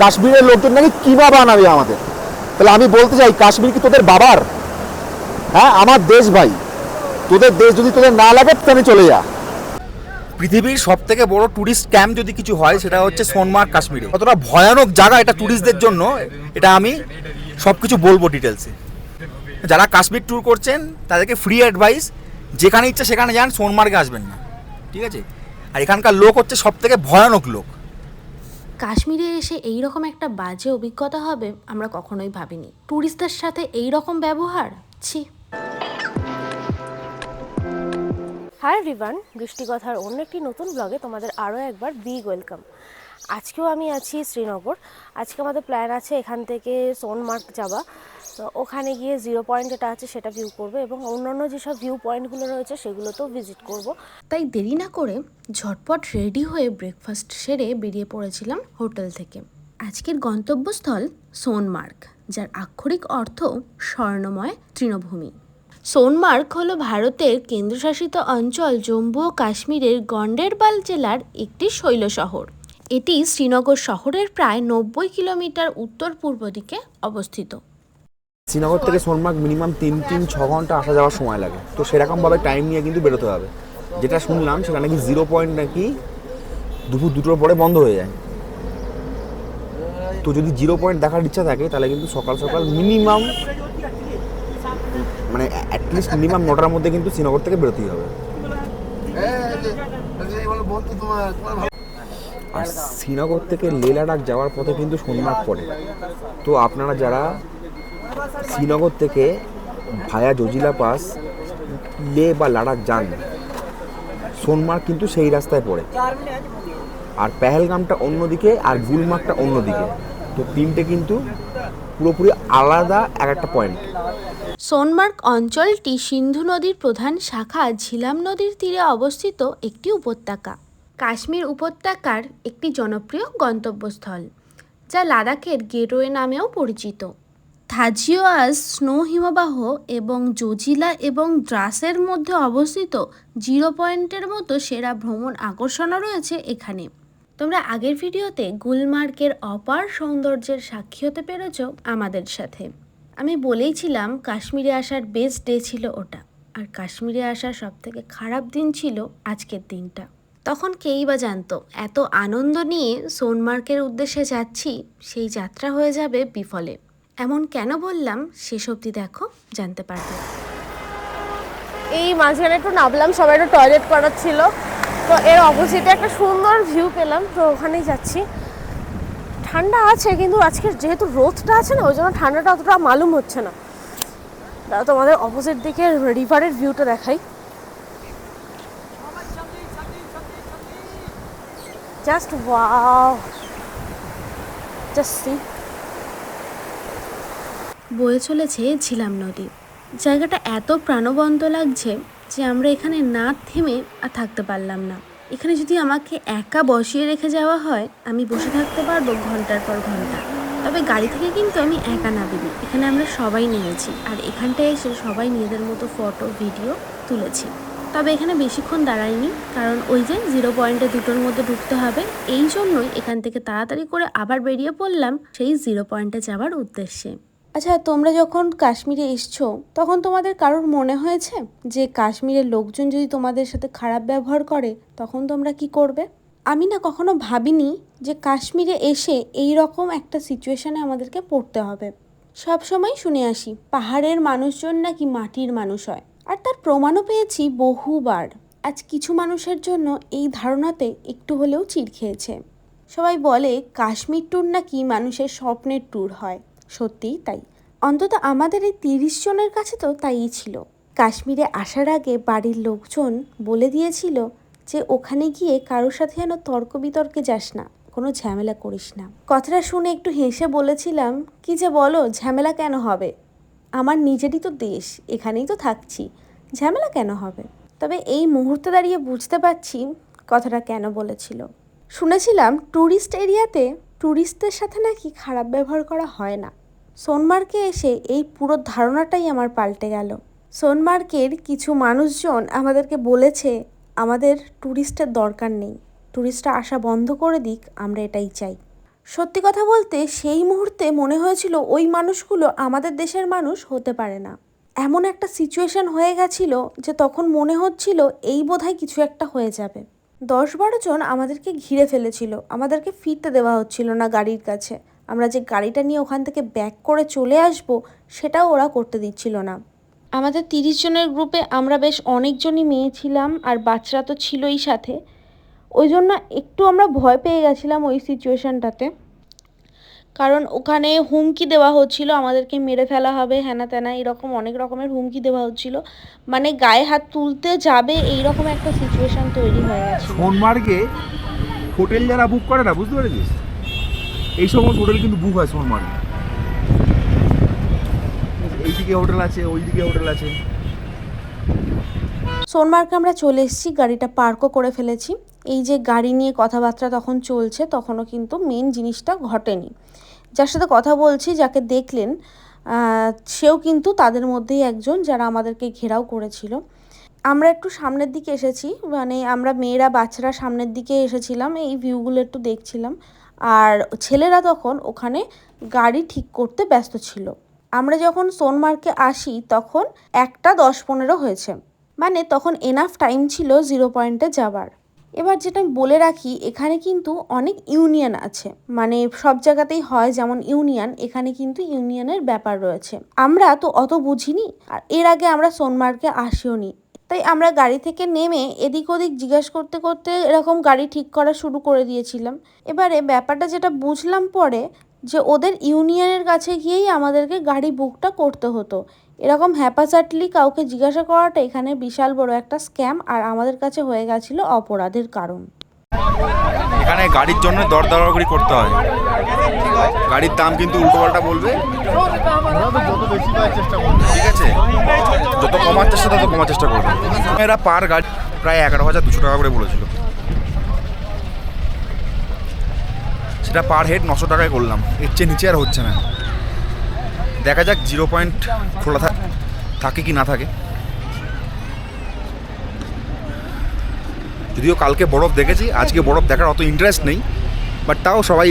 কাশ্মীরের লোকজন নাকি কিমা বানাবে আমাদের? তাহলে আমি বলতে চাই, কাশ্মীর কি তোদের বাবার? হ্যাঁ আমার দেশ ভাই। তোদের দেশ যদি তোদের না লাগে, তাহলে চলে যা। পৃথিবীর সব থেকে বড় ট্যুরিস্ট ক্যাম্প যদি কিছু হয়, সেটা হচ্ছে সোনমার্গ কাশ্মীরে। কতটা ভয়ানক জায়গা এটা ট্যুরিস্টদের জন্য, এটা আমি সব কিছু বলব ডিটেলসে যারা কাশ্মীর ট্যুর করছেন, তাদেরকে ফ্রি অ্যাডভাইস যেখানে ইচ্ছে সেখানে যান, সোনমার্গে আসবেন না। ঠিক আছে? আর এখানকার লোক হচ্ছে সব থেকে ভয়ানক লোক। কাশ্মীরে এসে এই রকম একটা বাজে অভিজ্ঞতা হবে আমরা কখনোই ভাবিনি। ট্যুরিস্টদের সাথে এই রকম ব্যবহার? ছি। হাই রিভান দৃষ্টিকথার অন্য একটি নতুন ব্লগে তোমাদের আরও একবার বিগ ওয়েলকাম আজকেও আমি আছি শ্রীনগর। আজকে আমাদের প্ল্যান আছে এখান থেকে সোনমার্গ যাওয়া। তো ওখানে গিয়ে জিরো পয়েন্ট যেটা আছে সেটা ভিউ করব এবং অন্যান্য যেসব ভিউ পয়েন্টগুলো রয়েছে সেগুলোতেও ভিজিট করব। তাই দেরি না করে ঝটপট রেডি হয়ে ব্রেকফাস্ট সেরে বেরিয়ে পড়েছিলাম হোটেল থেকে। আজকের গন্তব্যস্থল সোনমার্গ, যার আক্ষরিক অর্থ স্বর্ণময় তৃণভূমি। সোনমার্গ হলো ভারতের কেন্দ্রশাসিত অঞ্চল জম্মু ও কাশ্মীরের গন্ডেরবাল জেলার একটি শৈল শহর। এটি শ্রীনগর শহরের প্রায় নব্বই কিলোমিটার উত্তর পূর্ব দিকে অবস্থিত। শ্রীনগর থেকে সোনমার্গ মিনিমাম তিন তিন ছ ঘণ্টা আসা যাওয়ার সময় লাগে। তো সেরকমভাবে টাইম নিয়ে কিন্তু বেরোতে হবে। যেটা শুনলাম সেটা নাকি জিরো পয়েন্ট নাকি দুপুর দুটোর পরে বন্ধ হয়ে যায়। তো যদি জিরো পয়েন্ট দেখার ইচ্ছা থাকে তাহলে কিন্তু সকাল সকাল মিনিমাম মানে অ্যাটলিস্ট মিনিমাম নটার মধ্যে কিন্তু শ্রীনগর থেকে বেরোতেই হবে। আর শ্রীনগর থেকে লে লাদাখ যাওয়ার পথে কিন্তু সোনমার্গ পড়ে। তো আপনারা যারা শ্রীনগর থেকে ভায়া জজিলা পাস লে বা লাদাখ যান। সোনমার্গ কিন্তু সেই রাস্তায় পড়ে। আর পেহেলগামটা অন্যদিকে আর গুলমার্গটা অন্যদিকে। তো তিনটে কিন্তু পুরোপুরি আলাদা এক একটা পয়েন্ট সোনমার্গ অঞ্চলটি সিন্ধু নদীর প্রধান শাখা ঝিলাম নদীর তীরে অবস্থিত একটি উপত্যকা। কাশ্মীর উপত্যকার একটি জনপ্রিয় গন্তব্যস্থল, যা লাদাখের গেটওয়ে নামেও পরিচিত। থাজিওয়াস স্নো হিমবাহ এবং জোজিলা এবং দ্রাসের মধ্যে অবস্থিত জিরো পয়েন্টের মতো সেরা ভ্রমণ আকর্ষণও রয়েছে এখানে। তোমরা আগের ভিডিওতে গুলমার্গের অপার সৌন্দর্যের সাক্ষী হতে পেরেছ আমাদের সাথে। আমি বলেইছিলাম কাশ্মীরে আসার বেস্ট ডে ছিল ওটা। আর কাশ্মীরে আসার সব থেকে খারাপ দিন ছিল আজকের দিনটা। তখন কেই বা জানতো, এত আনন্দ নিয়ে সোনমার্কের উদ্দেশ্যে যাচ্ছি, সেই যাত্রা হয়ে যাবে বিফলে। এমন কেন বললাম শেষ অবধি দেখো, জানতে পারবে। এই মাঝখানে একটু নামলাম, সবাই একটু টয়লেট করার ছিল। তো এর অপোজিটে একটা সুন্দর ভিউ পেলাম, তো ওখানেই যাচ্ছি। ঠান্ডা আছে, কিন্তু আজকে যেহেতু রোদটা আছে না, ওই জন্য ঠান্ডাটা অতটা মালুম হচ্ছে না। দাদা তোমাদের অপোজিট দিকে রিভারের ভিউটা দেখাই। জাস্ট ওয়াও জাস্ট সি বয়ে চলেছে ঝিলাম নদী। জায়গাটা এত প্রাণবন্ত লাগছে যে আমরা এখানে না থেমে আর থাকতে পারলাম না। এখানে যদি আমাকে একা বসিয়ে রেখে যাওয়া হয়, আমি বসে থাকতে পারব ঘণ্টার পর ঘণ্টা। তবে গাড়ি থেকে কিন্তু আমি একা নামিনি এখানে আমরা সবাই নেমেছি আর এখানটায় এসে সবাই নিজেদের মতো ফটো, ভিডিও তুলেছি। তবে এখানে বেশিক্ষণ দাঁড়াইনি কারণ ওই যে জিরো পয়েন্টে দুটোর মধ্যে ঢুকতে হবে। এই জন্যই এখান থেকে তাড়াতাড়ি করে আবার বেরিয়ে পড়লাম সেই জিরো পয়েন্টে যাওয়ার উদ্দেশ্যে। আচ্ছা তোমরা যখন কাশ্মীরে এসছো, তখন তোমাদের কারোর মনে হয়েছে যে কাশ্মীরের লোকজন যদি তোমাদের সাথে খারাপ ব্যবহার করে, তখন তোমরা কি করবে? আমি না কখনো ভাবিনি যে কাশ্মীরে এসে এই রকম একটা সিচুয়েশনে আমাদেরকে পড়তে হবে। সব সময় শুনে আসি, পাহাড়ের মানুষজন নাকি মাটির মানুষ হয়। আর তার প্রমাণও পেয়েছি বহুবার। আজ কিছু মানুষের জন্য এই ধারণাতে একটু হলেও চিড় খেয়েছে। সবাই বলে, কাশ্মীর ট্যুর নাকি মানুষের স্বপ্নের ট্যুর হয়। সত্যিই তাই। অন্তত আমাদের এই তিরিশ জনের কাছে তো তাইই ছিল। কাশ্মীরে আসার আগে বাড়ির লোকজন বলে দিয়েছিল যে ওখানে গিয়ে কারোর সাথে যেন তর্ক বিতর্কে যাস না, কোনো ঝামেলা করিস না। কথাটা শুনে একটু হেসে বলেছিলাম, কি যে বলো, ঝামেলা কেন হবে? আমার নিজেরই তো দেশ, এখানেই তো থাকছি, ঝামেলা কেন হবে? তবে এই মুহূর্তে দাঁড়িয়ে বুঝতে পারছি কথাটা কেন বলেছিল। শুনেছিলাম ট্যুরিস্ট এরিয়াতে ট্যুরিস্টদের সাথে নাকি খারাপ ব্যবহার করা হয় না। সোনমার্কে এসে এই পুরো ধারণাটাই আমার পাল্টে গেল। সোনমার্কের কিছু মানুষজন আমাদেরকে বলেছে, আমাদের ট্যুরিস্টের দরকার নেই। ট্যুরিস্টরা আসা বন্ধ করে দিক, আমরা এটাই চাই। সত্যি কথা বলতে, সেই মুহূর্তে মনে হয়েছিল ওই মানুষগুলো আমাদের দেশের মানুষ হতে পারে না। এমন একটা সিচুয়েশন হয়ে গেছিল যে তখন মনে হচ্ছিল এই বোধহয় কিছু একটা হয়ে যাবে। দশ বারো জন আমাদেরকে ঘিরে ফেলেছিল। আমাদেরকে ফিরতে দেওয়া হচ্ছিল না গাড়ির কাছে। আমরা যে গাড়িটা নিয়ে ওখান থেকে ব্যাক করে চলে আসব, সেটাও ওরা করতে দিচ্ছিল না। আমাদের তিরিশ জনের গ্রুপে আমরা বেশ অনেকজনই মেয়ে ছিলাম আর বাচ্চারা তো ছিলই সাথে। ওই জন্য একটু আমরা ভয় পেয়ে গেছিলাম ওই সিচুয়েশনটাতে কারণ ওখানে হুমকি দেওয়া হচ্ছিল আমাদেরকে মেরে ফেলা হবে হ্যানা ত্যানা এরকম অনেক রকমের হুমকি দেওয়া হচ্ছিল। মানে গায়ে হাত তুলতে যাবে এইরকম একটা সিচুয়েশন তৈরি হয়ে গেছিল সোনমার্গে হোটেল যারা বুক করে না বুঝতে পেরেছিস? এই সমস্ত হোটেল কিন্তু বুক হয় সোনমার্গে এইদিকে হোটেল আছে ওইদিকে হোটেল আছে। সোনমার্গে আমরা চলে এসেছি গাড়িটা পার্কও করে ফেলেছি। এই যে গাড়ি নিয়ে কথাবার্তা তখন চলছে তখনও কিন্তু মেন জিনিসটা ঘটেনি। যার সাথে কথা বলছি, যাকে দেখলেন সেও কিন্তু তাদের মধ্যেই একজন যারা আমাদেরকে ঘেরাও করেছিল। আমরা একটু সামনের দিকে এসেছি মানে আমরা মেয়েরা, বাচ্চারা সামনের দিকে এসেছিলাম, এই ভিউগুলো একটু দেখছিলাম। আর ছেলেরা তখন ওখানে গাড়ি ঠিক করতে ব্যস্ত ছিল। আমরা যখন সোনমার্কে আসি, তখন একটা দশ পনেরো হয়েছে। মানে তখন এনাফ টাইম ছিল জিরো পয়েন্টে যাবার। এবার যেটা আমি বলে রাখি, এখানে কিন্তু অনেক ইউনিয়ন আছে। মানে সব জায়গাতেই হয় যেমন ইউনিয়ন, এখানে কিন্তু ইউনিয়নের ব্যাপার রয়েছে। আমরা তো অত বুঝিনি আর এর আগে আমরা সোনমার্গে আসিও নি। তাই আমরা গাড়ি থেকে নেমে এদিক ওদিক জিজ্ঞেস করতে করতে এরকম গাড়ি ঠিক করা শুরু করে দিয়েছিলাম। এবারে ব্যাপারটা যেটা বুঝলাম পরে যে ওদের ইউনিয়নের কাছে গিয়েই আমাদেরকে গাড়ি বুকটা করতে হতো। এরকম হ্যাপাচাটলি কাউকে জিজ্ঞাসা করাটা এখানে বিশাল বড় একটা স্ক্যাম আর আমাদের কাছে হয়ে গেছিল অপরাধের কারণ। এখানে গাড়ির জন্য দর দরাদরি করতে হয়। গাড়ির দাম কিন্তু উল্টোপাল্টা বলবে। ঠিক আছে? যত কমার চেষ্টা, তত কমার চেষ্টা করবে। এরা পার গাড়ি প্রায় এগারো হাজার দুশো টাকা করে বলেছিল। সেটা পার হেড নশো টাকায় করলাম। এর চেয়ে নিচে আর হচ্ছে না। দেখা যাক জিরো পয়েন্ট খোলা থাক কি না থাকে। যদিও কালকে বরফ দেখেছি, আজকে বরফ দেখার অত ইন্টারেস্ট নেই বাট তাও সবাই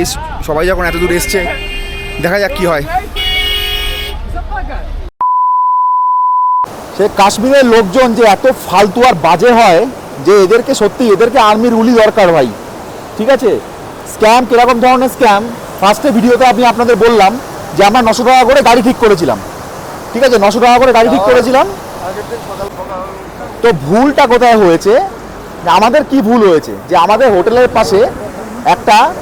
সবাই যখন এত দূর এসছে, দেখা যাক কি হয়। সে কাশ্মীরের লোকজন যে এত ফালতু আর বাজে হয়, যে এদেরকে সত্যি, এদেরকে আর্মির রুলি দরকার ভাই। ঠিক আছে? স্ক্যাম কীরকম ধরনের স্ক্যাম ফার্স্টে ভিডিওতে আমি আপনাদের বললাম যে আমরা নশো টাকা করে গাড়ি ঠিক করেছিলাম। ঠিক আছে? নশো টাকা করে গাড়ি ঠিক করেছিলাম। তো ভুলটা কোথায় হয়েছে? আমাদের কি ভুল হয়েছে? যে আমাদের হোটেলের পাশে একটা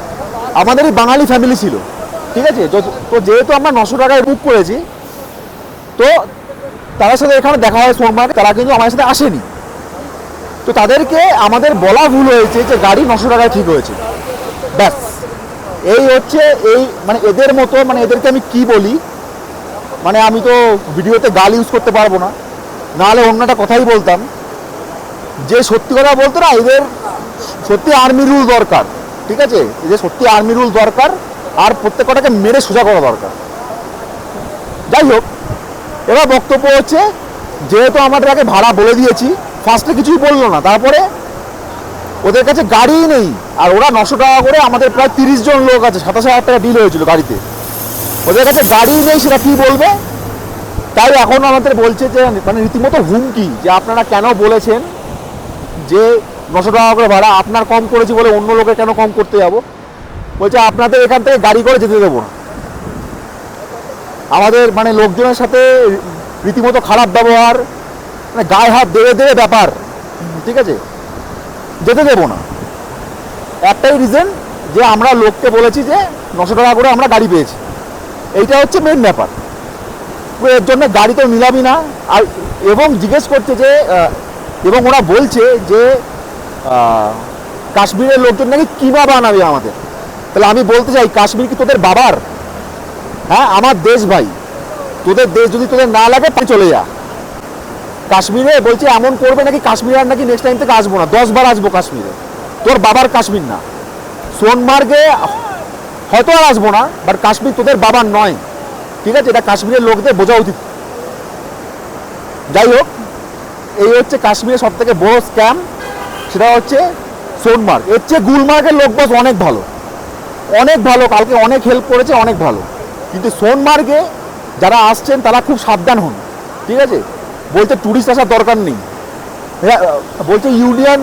আমাদেরই বাঙালি ফ্যামিলি ছিল। ঠিক আছে? তো- যেহেতু আমরা নশো টাকায় বুক করেছি, তো তাদের সাথে এখানে দেখা হয় সোমবার, তারা কিন্তু আমাদের সাথে আসেনি। তো তাদেরকে আমাদের বলা ভুল হয়েছে যে গাড়ি নশো টাকায় ঠিক হয়েছে। ব্যাস। এই হচ্ছে এই মানে এদের মতো মানে এদেরকে আমি কি বলি? মানে আমি তো ভিডিওতে গাল ইউজ করতে পারব না। নাহলে অন্য একটা কথাই বলতাম। যে সত্যি কথা বলতো না, এদের সত্যি আর্মি রুল দরকার, ঠিক আছে? এদের সত্যি আর্মি রুল দরকার, আর প্রত্যেকটাকে মেরে সোজা করা দরকার। যাই হোক, এবার বক্তব্য হচ্ছে, যেহেতু আমাদের আগে ভাড়া বলে দিয়েছি ফার্স্টে কিছুই বলল না, তারপরে ওদের কাছে গাড়িই নেই। আর ওরা নশো টাকা করে আমাদের প্রায় তিরিশ জন লোক আছে, সাতাশ হাজার টাকা ডিল হয়েছিল গাড়িতে। ওদের কাছে গাড়িই নেই, সেটা কী বলবে? তাই এখন আমাদের বলছে যে মানে রীতিমতো হুমকি, যে আপনারা কেন বলেছেন যে নশো টাকা করে ভাড়া আপনার কম করেছি বলে অন্য লোকের কেন কম করতে যাব? বলছে, আপনাদের এখান থেকে গাড়ি করে যেতে দেবো না। আমাদের মানে লোকজনের সাথে রীতিমতো খারাপ ব্যবহার মানে গায়ে হাত দেবে দেবে ব্যাপার, ঠিক আছে? যেতে দেবো না। একটাই রিজন যে আমরা লোককে বলেছি যে নশো টাকা করে আমরা গাড়ি পেয়েছি। এইটা হচ্ছে মেন ব্যাপার। এর জন্য গাড়ি তো নিলামই না। আর এবং জিজ্ঞেস করছে যে এবং ওরা বলছে যে কাশ্মীরের লোকজন নাকি কিমা বানাবে আমাদের। তাহলে আমি বলতে চাই, কাশ্মীর কি তোদের বাবার? হ্যাঁ আমার দেশ ভাই। তোদের দেশ যদি তোদের না লাগে, তাহলে চলে যা। কাশ্মীরে, বলছে, এমন করবে নাকি কাশ্মীর আর নাকি নেক্সট টাইম থেকে আসব না। দশ বার আসব কাশ্মীরে। তোর বাবার কাশ্মীর না। সোনমার্গে হয়তো আর আসব না বাট কাশ্মীর তোদের বাবার নয়। ঠিক আছে, এটা কাশ্মীরের লোকদের বোঝা উচিত। যাই হোক, এই হচ্ছে কাশ্মীরের সব থেকে বড় স্ক্যাম সেটা হচ্ছে সোনমার্গ। এর চেয়ে গুলমার্গের লোক বস অনেক ভালো। অনেক ভালো, কালকে অনেক হেল্প করেছে, অনেক ভালো। কিন্তু সোনমার্গে যারা আসছেন, তারা খুব সাবধান হন। ঠিক আছে? বলতে ট্যুরিস্ট আসার দরকার নেই। বলছে ইউনিয়ন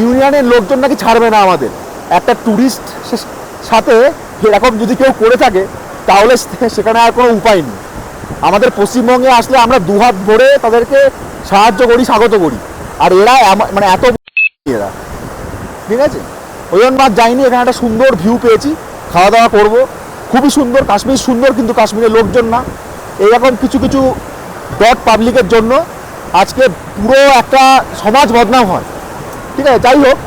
ইউনিয়নের লোকজন নাকি ছাড়বে না আমাদের। একটা ট্যুরিস্ট সাথে এরকম যদি কেউ করে থাকে, তাহলে সেখানে আর কোনো উপায় নেই। আমাদের পশ্চিমবঙ্গে আসলে আমরা দুহাত ভরে তাদেরকে সাহায্য করি, স্বাগত করি। আর এরা মানে এত এরা। ঠিক আছে? ওই জন্য আর যাইনি, এখানে একটা সুন্দর ভিউ পেয়েছি। খাওয়া দাওয়া করব। খুবই সুন্দর, কাশ্মীর সুন্দর, কিন্তু কাশ্মীরের লোকজন না। এরকম কিছু কিছু ডট পাবলিকের জন্য আজকে পুরো একটা সমাজ বদনাম হয়। ঠিক আছে? যাই হোক,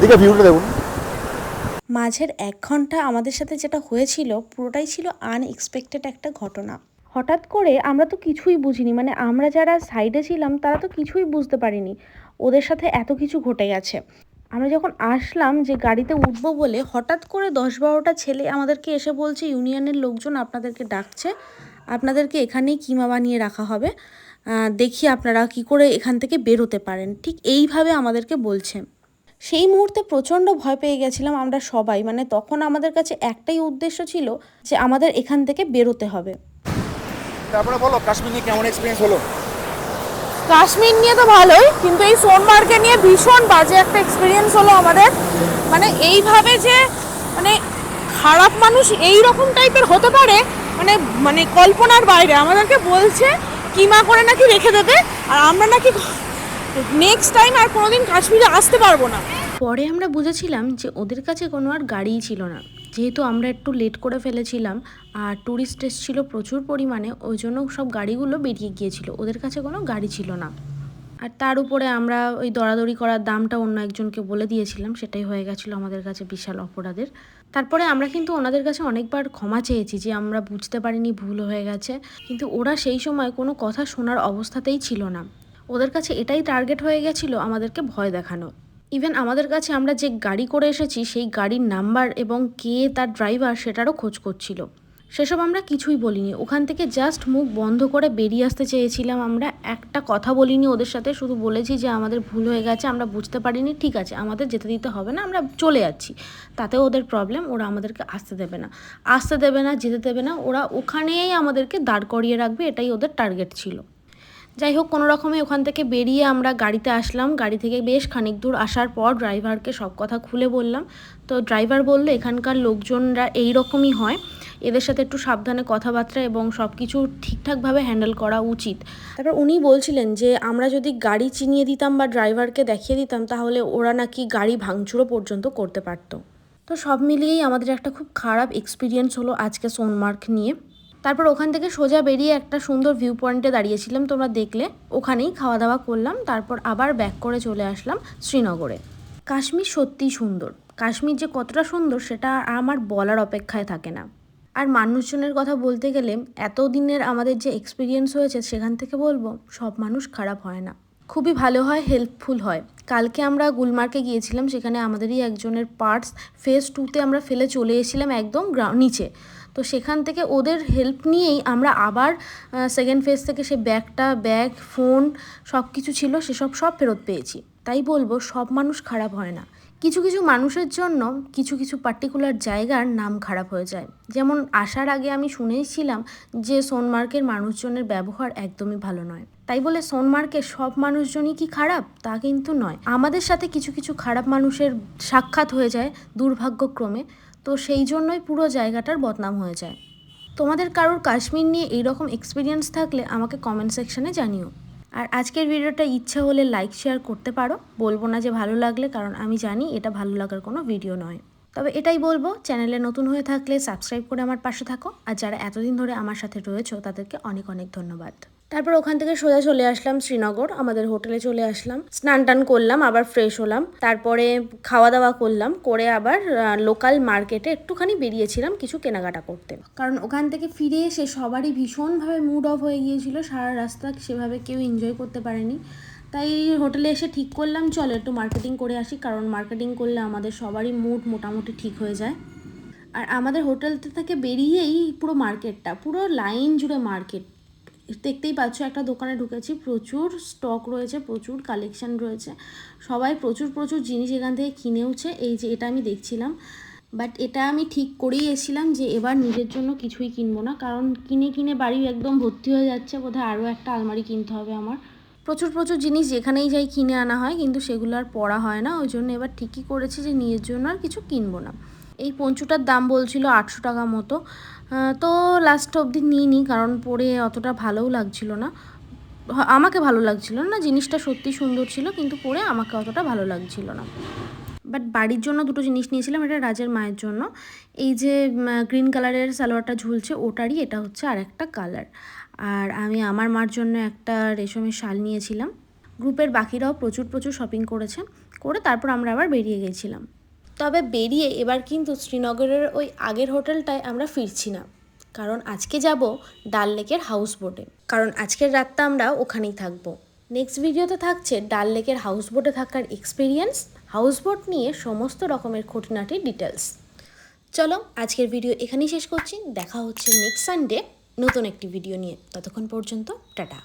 দিকে ভিউটা দেখুন। মাঝের এক ঘণ্টা আমাদের সাথে যেটা হয়েছিল, পুরোটাই ছিল আনএক্সপেক্টেড একটা ঘটনা। হঠাৎ করে আমরা তো কিছুই বুঝিনি মানে আমরা যারা সাইডে ছিলাম, তারা তো কিছুই বুঝতে পারিনি ওদের সাথে এত কিছু ঘটে গেছে। আমরা যখন আসলাম যে গাড়িতে উঠবো বলে, হঠাৎ করে দশ বারোটা ছেলে আমাদেরকে এসে বলছে ইউনিয়নের লোকজন আপনাদেরকে ডাকছে। আপনাদেরকে এখানেই কিমা বানিয়ে রাখা হবে। দেখি আপনারা কি করে এখান থেকে বেরোতে পারেন। ঠিক এইভাবে আমাদেরকে বলছে। সেই মুহূর্তে প্রচণ্ড ভয় পেয়ে গেছিলাম আমরা সবাই। মানে তখন আমাদের কাছে একটাই উদ্দেশ্য ছিল যে আমাদের এখান থেকে বেরোতে হবে। তারপরে বলো কাশ্মীর নিয়ে কেমন এক্সপিরিয়েন্স হলো? কাশ্মীর নিয়ে তো ভালোই কিন্তু এই সোনমার্গে নিয়ে ভীষণ বাজে একটা এক্সপিরিয়েন্স হলো আমাদের। মানে এইভাবে যে মানে খারাপ মানুষ এই রকম টাইপের হতে পারে মানে মানে কল্পনার বাইরে। আমাদেরকে বলছে, কিমা করে নাকি রেখে দেবে, আর আমরা নাকি নেক্সট টাইম আর কোনোদিন কাশ্মীরে আসতে পারব না। পরে আমরা বুঝেছিলাম যে ওদের কাছে কোনো আর গাড়িই ছিল না। যেহেতু আমরা একটু লেট করে ফেলেছিলাম, আর ট্যুরিস্ট এসেছিল প্রচুর পরিমাণে, ওই জন্য সব গাড়িগুলো বেরিয়ে গিয়েছিল। ওদের কাছে কোনো গাড়ি ছিল না। আর তার উপরে আমরা ওই দরাদরি করার দামটা অন্য একজনকে বলে দিয়েছিলাম, সেটাই হয়ে গেছিল আমাদের কাছে বিশাল অপরাধের। তারপরে আমরা কিন্তু ওনাদের কাছে অনেকবার ক্ষমা চেয়েছি যে আমরা বুঝতে পারিনি, ভুল হয়ে গেছে। কিন্তু ওরা সেই সময় কোনো কথা শোনার অবস্থাতেই ছিল না। ওদের কাছে এটাই টার্গেট হয়ে গেছিল আমাদেরকে ভয় দেখানো। ইভেন আমাদের কাছে আমরা যে গাড়ি করে এসেছি, সেই গাড়ির নাম্বার এবং কে তার ড্রাইভার সেটারও খোঁজ করছিল। সেসব আমরা কিছুই বলিনি। ওখান থেকে জাস্ট মুখ বন্ধ করে বেরিয়ে আসতে চেয়েছিলাম আমরা। একটা কথা বলিনি ওদের সাথে, শুধু বলেছি যে আমাদের ভুল হয়ে গেছে, আমরা বুঝতে পারিনি, ঠিক আছে, আমাদের যেতে দিতে হবে না, আমরা চলে যাচ্ছি। তাতে ওদের প্রবলেম ওরা আমাদেরকে আসতে দেবে না। আসতে দেবে না, যেতে দেবে না, ওরা ওখানেই আমাদেরকে দাঁড় করিয়ে রাখবে, এটাই ওদের টার্গেট ছিল। যাই হোক, কোনো রকমে ওখান থেকে বেরিয়ে আমরা গাড়িতে আসলাম। গাড়ি থেকে বেশ খানিক দূর আসার পর ড্রাইভারকে সব কথা খুলে বললাম। তো ড্রাইভার বলল, এখানকার লোকজনরা এই রকমই হয়। এদের সাথে একটু সাবধানে কথাবার্তা এবং সব কিছু ঠিকঠাকভাবে হ্যান্ডেল করা উচিত। তারপর উনি বলছিলেন যে, আমরা যদি গাড়ি চিনিয়ে দিতাম বা ড্রাইভারকে দেখিয়ে দিতাম, তাহলে ওরা নাকি গাড়ি ভাঙচুরও পর্যন্ত করতে পারতো। তো সব মিলিয়েই আমাদের একটা খুব খারাপ এক্সপিরিয়েন্স হলো আজকে সোনমার্ক নিয়ে। তারপর ওখান থেকে সোজা বেরিয়ে একটা সুন্দর ভিউ পয়েন্টে দাঁড়িয়েছিলাম, তোমরা দেখলে। ওখানেই খাওয়া দাওয়া করলাম, তারপর আবার ব্যাক করে চলে আসলাম শ্রীনগরে। কাশ্মীর সত্যিই সুন্দর। কাশ্মীর যে কতটা সুন্দর সেটা আমার বলার অপেক্ষায় থাকে না। আর মানুষজনের কথা বলতে গেলে এতদিনের আমাদের যে এক্সপিরিয়েন্স হয়েছে সেখান থেকে বলব, সব মানুষ খারাপ হয় না। খুবই ভালো হয় হেল্পফুল হয়। কালকে আমরা গুলমার্গে গিয়েছিলাম, সেখানে আমাদেরই একজনের পার্টস ফেজ টুতে আমরা ফেলে চলে এসেছিলাম একদম গ্রাউন্ড নিচে। তো সেখান থেকে ওদের হেল্প নিয়েই আমরা আবার সেকেন্ড ফেজ থেকে সে ব্যাগটা ব্যাগ ফোন সব কিছু ছিল, সেসব সব ফেরত পেয়েছি। তাই বলব, সব মানুষ খারাপ হয় না। কিছু কিছু মানুষের জন্য কিছু কিছু পার্টিকুলার জায়গার নাম খারাপ হয়ে যায়। যেমন আসার আগে আমি শুনেছিলাম যে সোনমার্কের মানুষজনের ব্যবহার একদমই ভালো নয়। তাই বলে সোনমার্গের সব মানুষজনই কি খারাপ? তা কিন্তু নয়। আমাদের সাথে কিছু কিছু খারাপ মানুষের সাক্ষাৎ হয়ে যায় দুর্ভাগ্যক্রমে। তো সেই জন্যই পুরো জায়গাটার বদনাম হয়ে যায়। তোমাদের কারোর কাশ্মীর নিয়ে এইরকম এক্সপিরিয়েন্স থাকলে আমাকে কমেন্ট সেকশনে জানিও। আর আজকের ভিডিওটা ইচ্ছা হলে লাইক শেয়ার করতে পারো। বলব না যে ভালো লাগলে, কারণ আমি জানি এটা ভালো লাগার কোনো ভিডিও নয়। তবে এটাই বলব চ্যানেলে নতুন হয়ে থাকলে সাবস্ক্রাইব করে আমার পাশে থাকো। আর যারা এতদিন ধরে আমার সাথে রয়েছো, তাদেরকে অনেক অনেক ধন্যবাদ। তারপর ওখান থেকে সোজা চলে আসলাম শ্রীনগর, আমাদের হোটেলে চলে আসলাম। স্নান টান করলাম, আবার ফ্রেশ হলাম। তারপরে খাওয়া দাওয়া করলাম, করে আবার লোকাল মার্কেটে একটুখানি বেরিয়েছিলাম কিছু কেনাকাটা করতে। কারণ ওখান থেকে ফিরে এসে সবারই ভীষণভাবে মুড অফ হয়ে গিয়েছিল, সারা রাস্তা সেভাবে কেউ এনজয় করতে পারেনি। তাই হোটেলে এসে ঠিক করলাম, চলো একটু মার্কেটিং করে আসি, কারণ মার্কেটিং করলে আমাদের সবারই মুড মোটামুটি ঠিক হয়ে যায়। আর আমাদের হোটেল থেকে বেরিয়েই পুরো মার্কেটটা পুরো লাইন জুড়ে মার্কেট দেখতেই পাচ্ছ, একটা দোকানে ঢুকেছি। প্রচুর স্টক রয়েছে, প্রচুর কালেকশন রয়েছে। সবাই প্রচুর প্রচুর জিনিস এখান থেকে কিনেওছে। এই যে এটা আমি দেখছিলাম। বাট এটা আমি ঠিক করেই এসেছিলাম যে এবার নিজের জন্য কিছুই কিনবো না। কারণ কিনে কিনে বাড়ি একদম ভর্তি হয়ে যাচ্ছে। বোধহয় আরও একটা আলমারি কিনতে হবে আমার। প্রচুর প্রচুর জিনিস যেখানেই যাই কিনে আনা হয়, কিন্তু সেগুলো আর পড়া হয় না। ওই জন্য এবার ঠিকই করেছি যে নিজের জন্য আর কিছু কিনবো না। এই পঞ্চুটার দাম বলছিল আটশো টাকা মতো। তো লাস্ট অবধি নিই কারণ পরে অতটা ভালোও লাগছিল না। আমাকে ভালো লাগছিল না, জিনিসটা সত্যি সুন্দর ছিল, কিন্তু পরে আমাকে অতটা ভালো লাগছিল না। বাট বাড়ির জন্য দুটো জিনিস নিয়েছিলাম, এটা রাজের মায়ের জন্য। এই যে গ্রিন কালারের সালোয়ারটা ঝুলছে, ওটারই এটা হচ্ছে আর একটা কালার আর আমি আমার মার জন্য একটা রেশমের শাল নিয়েছিলাম। গ্রুপের বাকিরাও প্রচুর প্রচুর শপিং করেছে। করে তারপর আমরা আবার বেরিয়ে গেছিলাম। তবে বেরিয়ে এবার কিন্তু শ্রীনগরের ওই আগের হোটেলটায় আমরা ফিরছি না। কারণ আজকে যাব ডাল লেকের হাউস বোটে কারণ আজকের রাতটা আমরা ওখানেই থাকব। নেক্সট ভিডিওতে থাকছে ডাল লেকের হাউস বোটে থাকার এক্সপিরিয়েন্স হাউস বোট নিয়ে সমস্ত রকমের খুঁটিনাটি ডিটেলস চলো আজকের ভিডিও এখানেই শেষ করছি। দেখা হচ্ছে নেক্সট সানডে নতুন একটি ভিডিও নিয়ে। ততক্ষণ পর্যন্ত টাটা।